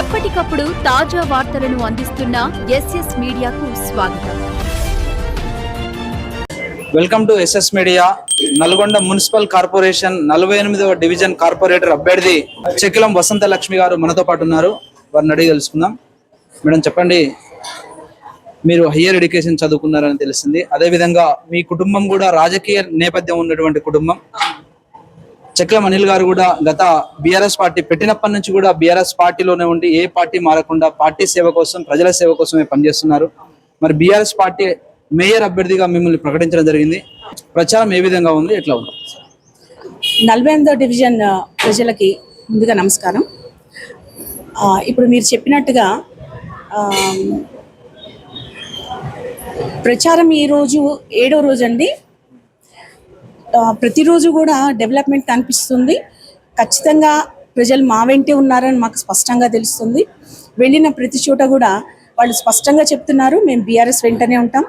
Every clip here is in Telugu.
ఎప్పటికప్పుడు తాజా వార్తలను అందిస్తున్న ఎస్ఎస్ మీడియాకు స్వాగతం. Welcome to S S media. Nalgonda municipal corporation నలభై ఎనిమిదవ డివిజన్ కార్పొరేటర్ అభ్యర్థి చెక్కిలం వసంత లక్ష్మి గారు మనతో పాటు ఉన్నారు. వారిని అడిగి తెలుసుకుందాం. మేడం చెప్పండి. మీరు హయ్యర్ ఎడ్యుకేషన్ చదువుకున్నారని తెలిసింది. అదేవిధంగా మీ కుటుంబం కూడా రాజకీయ నేపథ్యం ఉన్నటువంటి కుటుంబం. చెక్లం అనిల్ గారు కూడా గత బీఆర్ఎస్ పార్టీ పెట్టినప్పటి నుంచి కూడా బీఆర్ఎస్ పార్టీలోనే ఉండి ఏ పార్టీ మారకుండా పార్టీ సేవ కోసం ప్రజల సేవ కోసమే పనిచేస్తున్నారు. మరి బీఆర్ఎస్ పార్టీ మేయర్ అభ్యర్థిగా మిమ్మల్ని ప్రకటించడం జరిగింది. ప్రచారం ఏ విధంగా ఉంది? ఎట్లా ఉంది? నలభై ఎనిమిదో డివిజన్ ప్రజలకి ముందుగా నమస్కారం. ఇప్పుడు మీరు చెప్పినట్టుగా ప్రచారం ఈరోజు ఏడో రోజు అండి ప్రతిరోజు కూడా డెవలప్మెంట్ కనిపిస్తుంది ఖచ్చితంగా ప్రజలు మా వెంటే ఉన్నారని మాకు స్పష్టంగా తెలుస్తుంది. వెళ్ళిన ప్రతి చోట కూడా వాళ్ళు స్పష్టంగా చెప్తున్నారు. మేము బీఆర్ఎస్ వెంటనే ఉంటాం.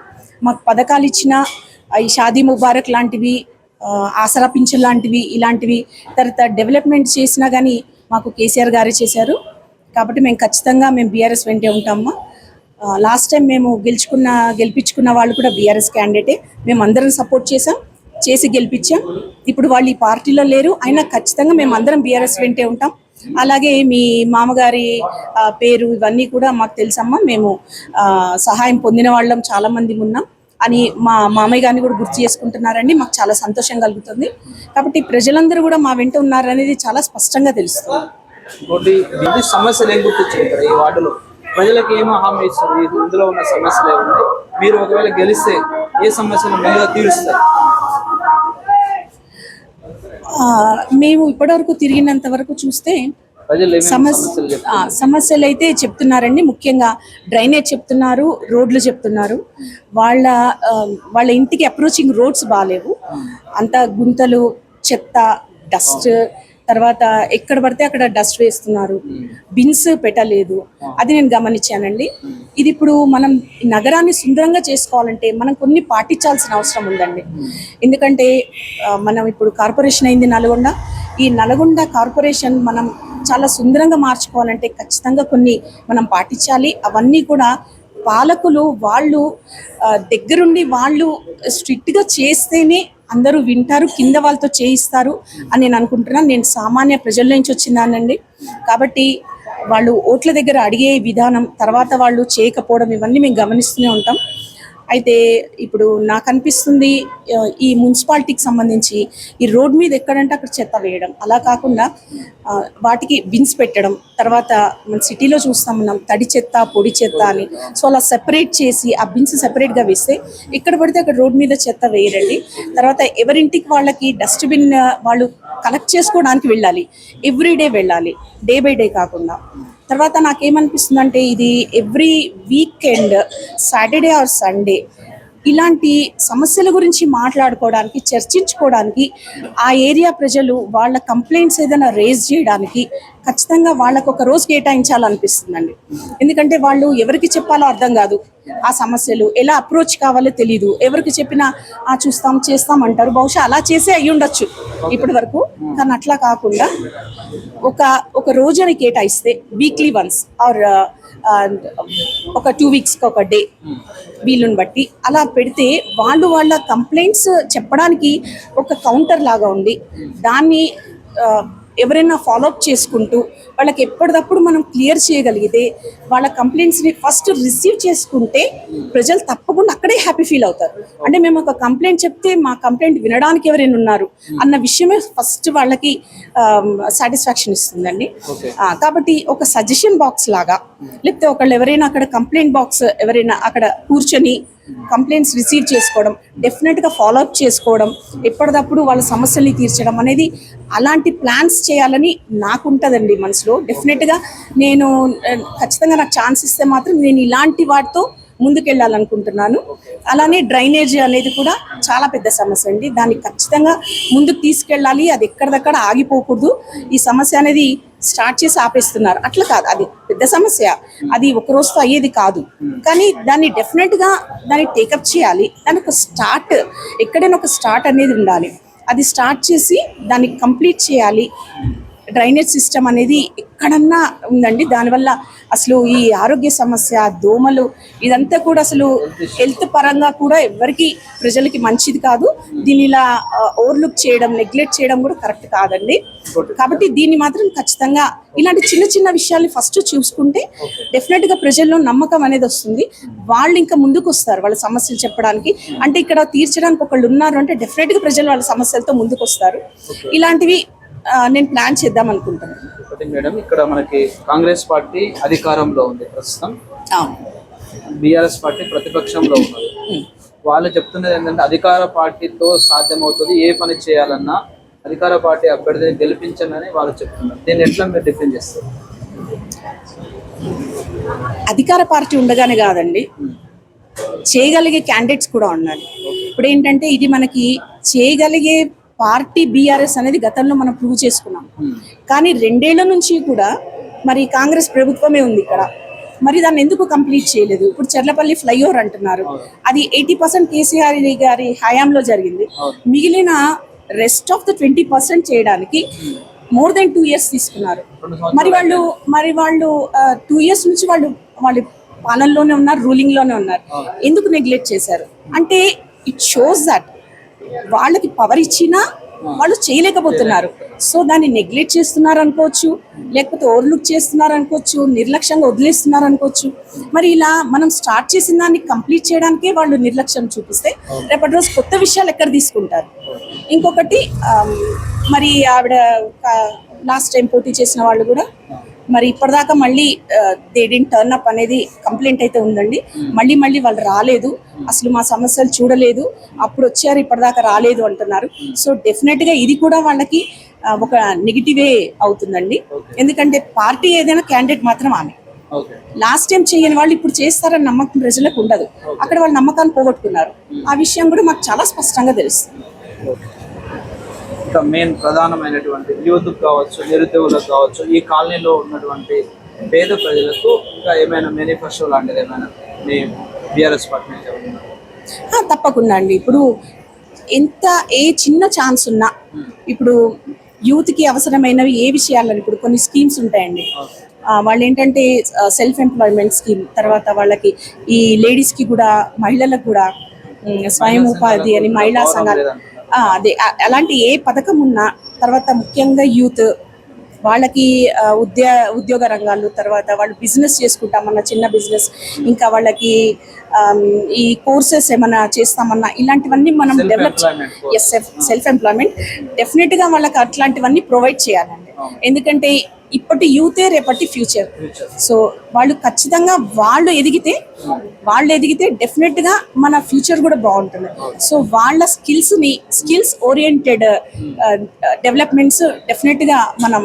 మాకు పథకాలు ఇచ్చిన ఈ షాదీ ముబారక్ లాంటివి ఆసరా పింఛన్ లాంటివి ఇలాంటివి తర్వాత డెవలప్మెంట్ చేసినా కానీ మాకు కేసీఆర్ గారే చేశారు. కాబట్టి మేము ఖచ్చితంగా మేము బీఆర్ఎస్ వెంటే ఉంటామమ్మా. లాస్ట్ టైం మేము గెలుచుకున్న గెలిపించుకున్న వాళ్ళు కూడా బీఆర్ఎస్ క్యాండిడేటే. మేము అందరం సపోర్ట్ చేసాం చేసి గెలిపించాం. ఇప్పుడు వాళ్ళు ఈ పార్టీలో లేరు. అయినా ఖచ్చితంగా మేము అందరం బీఆర్ఎస్ వెంటే ఉంటాం. అలాగే మీ మామగారి పేరు ఇవన్నీ కూడా మాకు తెలుసమ్మా. మేము ఆ, సహాయం పొందిన వాళ్ళం చాలా మంది ఉన్నాం అని మా మామయ్య గారిని కూడా గుర్తు చేసుకుంటున్నారండి. మాకు చాలా సంతోషం కలుగుతుంది. కాబట్టి ప్రజలందరూ కూడా మా వెంట ఉన్నారనేది చాలా స్పష్టంగా తెలుస్తుంది. ఇంకోటి సమస్యలు ఏం గుర్తించారు ఈ వార్డులో? ప్రజలకు ఏమో హామీ ఇస్తుంది ఇందులో ఉన్న సమస్యలు ఏమున్నాయి మీరు ఒకవేళ గెలిస్తే ఏ సమస్యలు ముందుగా తీరుస్తారు? మేము ఇప్పటివరకు తిరిగినంత వరకు చూస్తే సమస్య సమస్యలు అయితే చెప్తున్నారండి. ముఖ్యంగా డ్రైనేజ్ చెప్తున్నారు రోడ్లు చెప్తున్నారు. వాళ్ళ వాళ్ళ ఇంటికి అప్రోచింగ్ రోడ్స్ బాగాలేవు అంత గుంతలు చెత్త డస్ట్ తర్వాత ఎక్కడ పడితే అక్కడ డస్ట్ వేస్తున్నారు. బిన్స్ పెట్టలేదు. అది నేను గమనించానండి. ఇది ఇప్పుడు మనం నగరాన్ని సుందరంగా చేసుకోవాలంటే మనం కొన్ని పాటించాల్సిన అవసరం ఉందండి. ఎందుకంటే మనం ఇప్పుడు కార్పొరేషన్ అయింది నల్గొండ. ఈ నల్గొండ కార్పొరేషన్ మనం చాలా సుందరంగా మార్చుకోవాలంటే ఖచ్చితంగా కొన్ని మనం పాటించాలి. అవన్నీ కూడా పాలకులు వాళ్ళు దగ్గరుండి వాళ్ళు స్ట్రిక్ట్గా చేస్తేనే అందరూ వింటారు కింద వాళ్ళతో చేయిస్తారు అని నేను అనుకుంటున్నాను. నేను సామాన్య ప్రజల నుంచి వచ్చిందానండి కాబట్టి వాళ్ళు ఓట్ల దగ్గర అడిగే విధానం తర్వాత వాళ్ళు చేయకపోవడం ఇవన్నీ మేము గమనిస్తూనే ఉంటాం. అయితే ఇప్పుడు నాకు అనిపిస్తుంది ఈ మున్సిపాలిటీకి సంబంధించి ఈ రోడ్ మీద ఎక్కడంటే అక్కడ చెత్త వేయడం. అలా కాకుండా వాటికి బిన్స్ పెట్టడం తర్వాత మన సిటీలో చూస్తాం మనం తడి చెత్త పొడి చెత్త అని. సో అలా సెపరేట్ చేసి ఆ బిన్స్ సెపరేట్గా వేస్తే ఎక్కడ పడితే అక్కడ రోడ్ మీద చెత్త వేయరండి. తర్వాత ఎవరింటికి వాళ్ళకి డస్ట్బిన్ వాళ్ళు కలెక్ట్ చేసుకోవడానికి వెళ్ళాలి. ఎవ్రీ డే వెళ్ళాలి. డే బై డే కాకుండా. తర్వాత నాకేమనిపిస్తుందంటే ఇది every weekend Saturday or Sunday ఇలాంటి సమస్యల గురించి మాట్లాడుకోవడానికి చర్చించుకోవడానికి ఆ ఏరియా ప్రజలు వాళ్ళ కంప్లైంట్స్ ఏదైనా రేజ్ చేయడానికి ఖచ్చితంగా వాళ్ళకు ఒక రోజు కేటాయించాలనిపిస్తుందండి. ఎందుకంటే వాళ్ళు ఎవరికి చెప్పాలో అర్థం కాదు. ఆ సమస్యలు ఎలా అప్రోచ్ కావాలో తెలియదు ఎవరికి చెప్పినా ఆ చూస్తాం చేస్తాం అంటారు. బహుశా అలా చేసే అయ్యి ఉండొచ్చు ఇప్పటి వరకు. కానీ అట్లా కాకుండా ఒక ఒక రోజుని కేటాయిస్తే వీక్లీ వన్స్ ఆర్ ఒక టూ వీక్స్కి ఒక డే వీలుని బట్టి అలా పెడితే వాళ్ళు వాళ్ళ కంప్లైంట్స్ చెప్పడానికి ఒక కౌంటర్ లాగా ఉంది దాన్ని uh, ఎవరైనా ఫాలోఅప్ చేసుకుంటూ వాళ్ళకి ఎప్పటికప్పుడు మనం క్లియర్ చేయగలిగితే వాళ్ళ కంప్లైంట్స్ని ఫస్ట్ రిసీవ్ చేసుకుంటే ప్రజలు తప్పకుండా అక్కడే హ్యాపీ ఫీల్ అవుతారు. అంటే మేము ఒక కంప్లైంట్ చెప్తే మా కంప్లైంట్ వినడానికి ఎవరైనా ఉన్నారు అన్న విషయమే ఫస్ట్ వాళ్ళకి సాటిస్ఫాక్షన్ ఇస్తుందండి. కాబట్టి ఒక సజెషన్ బాక్స్ లాగా లేకపోతే ఒకళ్ళు ఎవరైనా అక్కడ కంప్లైంట్ బాక్స్ ఎవరైనా అక్కడ కూర్చొని కంప్లైంట్స్ రిసీవ్ చేసుకోవడం డెఫినెట్గా ఫాలోఅప్ చేసుకోవడం ఎప్పటికప్పుడు వాళ్ళ సమస్యల్ని తీర్చడం అనేది అలాంటి ప్లాన్స్ చేయాలని నాకు ఉంటుందండి మనసులో డెఫినెట్గా నేను ఖచ్చితంగా నాకు ఛాన్స్ ఇస్తే మాత్రం నేను ఇలాంటి వాటితో ముందుకెళ్ళాలనుకుంటున్నాను. అలానే డ్రైనేజ్ అనేది కూడా చాలా పెద్ద సమస్య అండి. దాన్ని ఖచ్చితంగా ముందుకు తీసుకెళ్ళాలి. అది ఎక్కడిదక్కడ ఆగిపోకూడదు. ఈ సమస్య అనేది స్టార్ట్ చేసి ఆపేస్తున్నారు. అట్లా కాదు. అది పెద్ద సమస్య. అది ఒక రోజుతో అయ్యేది కాదు. కానీ దాన్ని డెఫినెట్గా దాన్ని టేకప్ చేయాలి. దానికి ఒక స్టార్ట్ ఎక్కడైనా ఒక స్టార్ట్ అనేది ఉండాలి. అది స్టార్ట్ చేసి దాన్ని కంప్లీట్ చేయాలి. డ్రైనేజ్ సిస్టమ్ అనేది ఎక్కడన్నా ఉందండి. దానివల్ల అసలు ఈ ఆరోగ్య సమస్య దోమలు ఇదంతా కూడా అసలు హెల్త్ పరంగా కూడా ఎవరికి ప్రజలకి మంచిది కాదు. దీని ఇలా ఓవర్లుక్ చేయడం నెగ్లెక్ట్ చేయడం కూడా కరెక్ట్ కాదండి. కాబట్టి దీన్ని మాత్రం ఖచ్చితంగా ఇలాంటి చిన్న చిన్న విషయాల్ని ఫస్ట్ చూసుకుంటే డెఫినెట్గా ప్రజల్లో నమ్మకం అనేది వస్తుంది. వాళ్ళు ఇంకా ముందుకు వస్తారు వాళ్ళ సమస్యలు చెప్పడానికి. అంటే ఇక్కడ తీర్చడానికి ఒకళ్ళు ఉన్నారు అంటే డెఫినెట్గా ప్రజలు వాళ్ళ సమస్యలతో ముందుకు వస్తారు. ఇలాంటివి నేను ప్లాన్ చేద్దాం అనుకుంటున్నాను. ఒకటి మేడం ఇక్కడ మనకి కాంగ్రెస్ పార్టీ అధికారంలో ఉంది ప్రస్తుతం. బీఆర్ఎస్ పార్టీ ప్రతిపక్షంలో ఉన్నది. వాళ్ళు చెప్తున్నది ఏంటంటే అధికార పార్టీతో సాధ్యమవుతుంది ఏ పని చేయాలన్నా అధికార పార్టీ అభ్యర్థిని గెలిపించనని వాళ్ళు చెప్తున్నారు. దీన్ని ఎట్లా మీరు డిఫెండ్ చేస్తారు? అధికార పార్టీ ఉండగానే కాదండి. చేయగలిగే క్యాండిడేట్స్ కూడా ఉండాలి. ఇప్పుడు ఏంటంటే ఇది మనకి చేయగలిగే పార్టీ బీఆర్ఎస్ అనేది గతంలో మనం ప్రూవ్ చేసుకున్నాం. కానీ రెండేళ్ళ నుంచి కూడా మరి కాంగ్రెస్ ప్రభుత్వమే ఉంది ఇక్కడ. మరి దాన్ని ఎందుకు కంప్లీట్ చేయలేదు? ఇప్పుడు చెర్లపల్లి ఫ్లైఓవర్ అంటున్నారు. అది ఎయిటీ పర్సెంట్ కేసీఆర్ గారి హయాంలో జరిగింది. మిగిలిన rest of the twenty percent చేయడానికి మోర్ దెన్ టూ ఇయర్స్ తీసుకున్నారు. మరి వాళ్ళు మరి వాళ్ళు టూ ఇయర్స్ నుంచి వాళ్ళు వాళ్ళు పాలనలోనే ఉన్నారు రూలింగ్లోనే ఉన్నారు. ఎందుకు నెగ్లెక్ట్ చేశారు? అంటే ఇట్ షోస్ దట్ వాళ్ళకి పవర్ ఇచ్చినా వాళ్ళు చేయలేకపోతున్నారు. సో దాన్ని నెగ్లెక్ట్ చేస్తున్నారు అనుకోవచ్చు లేకపోతే ఓవర్లుక్ చేస్తున్నారు అనుకోవచ్చు నిర్లక్ష్యంగా వదిలేస్తున్నారు అనుకోవచ్చు మరి ఇలా మనం స్టార్ట్ చేసిన దాన్ని కంప్లీట్ చేయడానికే వాళ్ళు నిర్లక్ష్యం చూపిస్తే రేపటి రోజు కొత్త విషయాలు ఎక్కడ తీసుకుంటారు? ఇంకొకటి మరి ఆవిడ లాస్ట్ టైం పోటీ చేసిన వాళ్ళు కూడా మరి ఇప్పటిదాకా మళ్ళీ దేడిన్ టర్న్ అప్ అనేది కంప్లైంట్ అయితే ఉందండి. మళ్ళీ మళ్ళీ వాళ్ళు రాలేదు. అసలు మా సమస్యలు చూడలేదు. అప్పుడు వచ్చారు ఇప్పటిదాకా రాలేదు అంటున్నారు. సో డెఫినెట్గా ఇది కూడా వాళ్ళకి ఒక నెగిటివే అవుతుందండి. ఎందుకంటే పార్టీ ఏదైనా క్యాండిడేట్ మాత్రం ఆమె. లాస్ట్ టైం చేయని వాళ్ళు ఇప్పుడు చేస్తారని నమ్మకం ప్రజలకు ఉండదు. అక్కడ వాళ్ళు నమ్మకాన్ని పోగొట్టుకున్నారు. ఆ విషయం కూడా మాకు చాలా స్పష్టంగా తెలుస్తుంది. ఇంకా మెయిన్ ప్రధానమైనటువంటి యూత్ కావచ్చు నిరుద్యోగులకు కావచ్చు ఈ కాలనీలో ఉన్నటువంటి పేద ప్రజలకు ఇంకా ఏమైనా మేనిఫెస్టో లాంటిది ఏమైనా మీ బీఆర్ఎస్ పార్టీ నుంచి తప్పకుండా అండి. ఇప్పుడు ఎంత ఏ చిన్న ఛాన్స్ ఉన్నా ఇప్పుడు యూత్కి అవసరమైనవి ఏ విషయాలని ఇప్పుడు కొన్ని స్కీమ్స్ ఉంటాయండి. వాళ్ళు ఏంటంటే సెల్ఫ్ ఎంప్లాయ్మెంట్ స్కీమ్ తర్వాత వాళ్ళకి ఈ లేడీస్కి కూడా మహిళలకు కూడా స్వయం ఉపాధి అని మహిళా సంఘాలు అదే. అలాంటి ఏ పథకం ఉన్నా తర్వాత ముఖ్యంగా యూత్ వాళ్ళకి ఉద్య ఉద్యోగ రంగాలు తర్వాత వాళ్ళు బిజినెస్ చేసుకుంటామన్న చిన్న బిజినెస్ ఇంకా వాళ్ళకి ఈ కోర్సెస్ ఏమైనా చేస్తామన్నా ఇలాంటివన్నీ మనం డెవలప్ ఎస్ సెల్ఫ్ ఎంప్లాయ్మెంట్ డెఫినెట్గా వాళ్ళకి అట్లాంటివన్నీ ప్రొవైడ్ చేయాలండి. ఎందుకంటే ఇప్పటి యూతే రేపటి ఫ్యూచర్. సో వాళ్ళు ఖచ్చితంగా వాళ్ళు ఎదిగితే వాళ్ళు ఎదిగితే డెఫినెట్గా మన ఫ్యూచర్ కూడా బాగుంటుంది. సో వాళ్ళ స్కిల్స్ని స్కిల్స్ ఓరియంటెడ్ డెవలప్మెంట్స్ డెఫినెట్గా మనం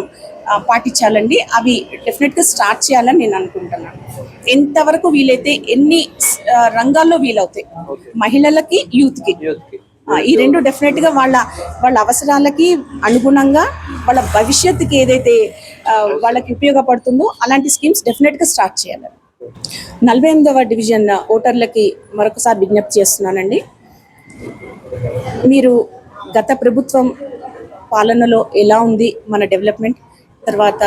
పాటించాలండి. అవి డెఫినెట్గా స్టార్ట్ చేయాలని నేను అనుకుంటున్నాను. ఎంతవరకు వీలైతే ఎన్ని రంగాల్లో వీలవుతాయి. మహిళలకి యూత్కి. యూత్కి ఈ రెండు డెఫినెట్గా వాళ్ళ వాళ్ళ అవసరాలకి అనుగుణంగా వాళ్ళ భవిష్యత్తుకి ఏదైతే వాళ్ళకి ఉపయోగపడుతుందో అలాంటి స్కీమ్స్ డెఫినెట్గా స్టార్ట్ చేయాలి. నలభై ఎనిమిదవ డివిజన్ ఓటర్లకి మరొకసారి విజ్ఞప్తి చేస్తున్నానండి. మీరు గత ప్రభుత్వం పాలనలో ఎలా ఉంది మన డెవలప్మెంట్ తర్వాత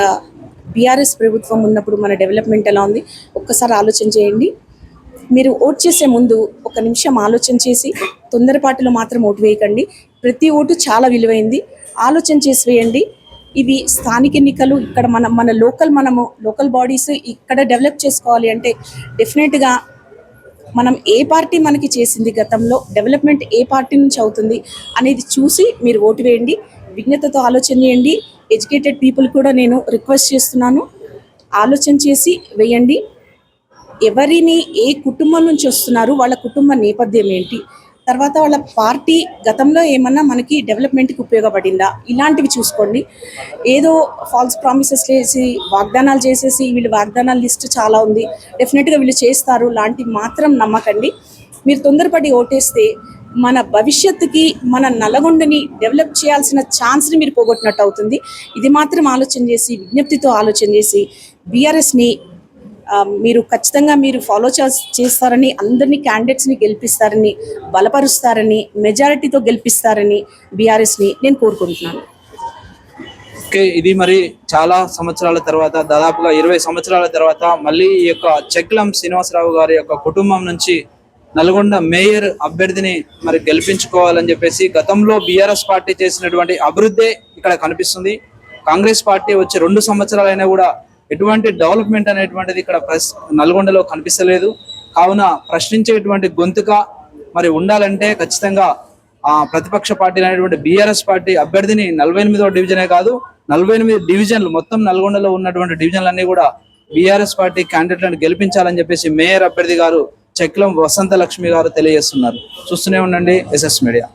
బీఆర్ఎస్ ప్రభుత్వం ఉన్నప్పుడు మన డెవలప్మెంట్ ఎలా ఉంది? ఒక్కసారి ఆలోచన చేయండి. మీరు ఓట్ చేసే ముందు ఒక నిమిషం ఆలోచన చేసి తొందరపాటులో మాత్రం ఓటు వేయకండి. ప్రతి ఓటు చాలా విలువైంది. ఆలోచన చేసి వేయండి. ఇవి స్థానిక ఎన్నికలు ఇక్కడ మన మన లోకల్ మనము లోకల్ బాడీస్ ఇక్కడ డెవలప్ చేసుకోవాలి అంటే డెఫినెట్గా మనం ఏ పార్టీ మనకి చేసింది గతంలో డెవలప్మెంట్ ఏ పార్టీ నుంచి అవుతుంది అనేది చూసి మీరు ఓటు వేయండి. విజ్ఞతతో ఆలోచన చేయండి. ఎడ్యుకేటెడ్ పీపుల్ కూడా నేను రిక్వెస్ట్ చేస్తున్నాను. ఆలోచన చేసి వేయండి. ఎవరిని ఏ కుటుంబం నుంచి వస్తున్నారు వాళ్ళ కుటుంబ నేపథ్యం ఏంటి? తర్వాత వాళ్ళ పార్టీ గతంలో ఏమన్నా మనకి డెవలప్మెంట్కి ఉపయోగపడిందా? ఇలాంటివి చూసుకోండి. ఏదో ఫాల్స్ ప్రామిసెస్ చేసి వాగ్దానాలు చేసేసి వీళ్ళు వాగ్దానాల లిస్ట్ చాలా ఉంది. డెఫినెట్గా వీళ్ళు చేస్తారు. లాంటివి మాత్రం నమ్మకండి. మీరు తొందరపడి ఓటేస్తే మన భవిష్యత్తుకి మన నల్లగొండని డెవలప్ చేయాల్సిన ఛాన్స్ని మీరు పోగొట్టినట్టు అవుతుంది. ఇది మాత్రం ఆలోచన చేసి విజ్ఞప్తితో ఆలోచన చేసి బీఆర్ఎస్ని మీరు ఖచ్చితంగా మీరు ఫాలో చేస్తారని అందరినీ క్యాండిడేట్స్ని గెలిపిస్తారని బలపరుస్తారని మెజారిటీతో గెలిపిస్తారని బీఆర్ఎస్ని నేను కోరుకుంటున్నాను. ఓకే ఇది మరి చాలా సంవత్సరాల తర్వాత దాదాపుగా ఇరవై సంవత్సరాల తర్వాత మళ్ళీ ఈ యొక్క చెక్లం శ్రీనివాసరావు గారి యొక్క కుటుంబం నుంచి నల్గొండ మేయర్ అభ్యర్థిని మరి గెలిపించుకోవాలని చెప్పేసి గతంలో బీఆర్ఎస్ పార్టీ చేసినటువంటి అభివృద్ధే ఇక్కడ కనిపిస్తుంది. కాంగ్రెస్ పార్టీ వచ్చి రెండు సంవత్సరాలైనా కూడా ఎటువంటి డెవలప్మెంట్ అనేటువంటిది ఇక్కడ ప్రశ్ నల్గొండలో కనిపిస్తలేదు. కావున ప్రశ్నించేటువంటి గొంతుక మరి ఉండాలంటే ఖచ్చితంగా ఆ ప్రతిపక్ష పార్టీ అనేటువంటి బీఆర్ఎస్ పార్టీ అభ్యర్థిని నలభై ఎనిమిదో డివిజనే కాదు నలభై ఎనిమిది డివిజన్లు మొత్తం నల్గొండలో ఉన్నటువంటి డివిజన్లన్నీ కూడా బీఆర్ఎస్ పార్టీ క్యాండిడేట్లను గెలిపించాలని చెప్పేసి మేయర్ అభ్యర్థి గారు చెక్లం వసంత లక్ష్మి గారు తెలియజేస్తున్నారు. చూస్తూనే ఉండండి ఎస్ఎస్ మీడియా.